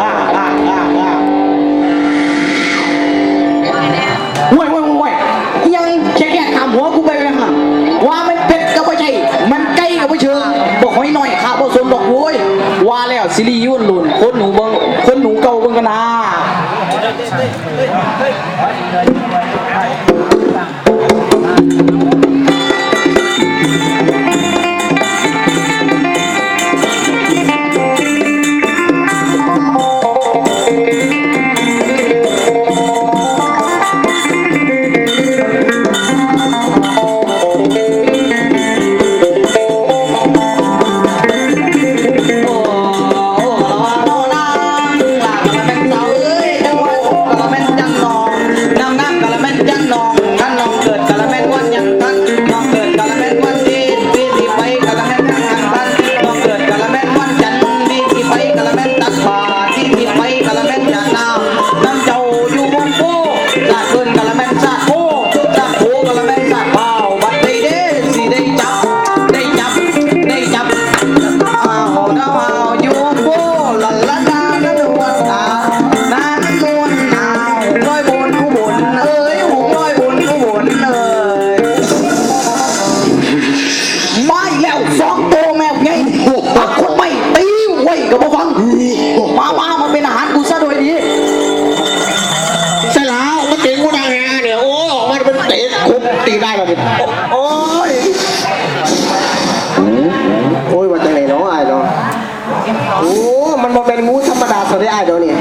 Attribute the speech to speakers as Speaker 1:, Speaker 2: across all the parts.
Speaker 1: อ่าอ่าอ่าอ่าห่วยห่วยห่วยยังแค่แค่ถามหัวกูไปเลยฮะว่ามันเป็ดก็ไม่ใช่ มันไก่ก็ไม่เชิงบอกให้หน่อยข้าบ่สนดอกโว้ยว่าแล้วซีรีส์ยุ่นหลุนคนหนูเบิ่งคนหนูเก่าเบิ่งกันนะโตะคุบ
Speaker 2: ตีได้แบบนี้
Speaker 1: โอ้ย
Speaker 2: โอ้ยว่าจังไหนเนาะไอ้เนาะโอ้ มันมาเป็นงูธรรมดาสวัสดีไอ้เดี๋ยวนี้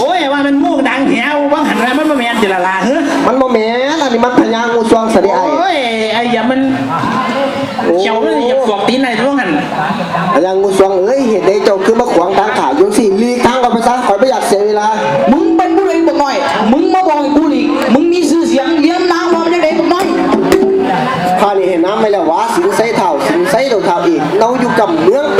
Speaker 3: โอ้ยว่ามันมูกดังแถวบางหันแล้วมันมาแมนจิละลาเฮ้ย
Speaker 2: มันมาแม่นอันนี้มันพญางูสวงสวัสดีไอ้
Speaker 3: โอ้ยไอ้อย่ามันเขียวมันอย่าฟอกตีนในท้องหัน
Speaker 2: พญางูสวงเอ้ยเห็นได้เจ้าคือมาขวางทางขาอยู่สิลีกทางก่ hóa xính xây thảo xính xây đầu thảo ỉ nâu du cầm nước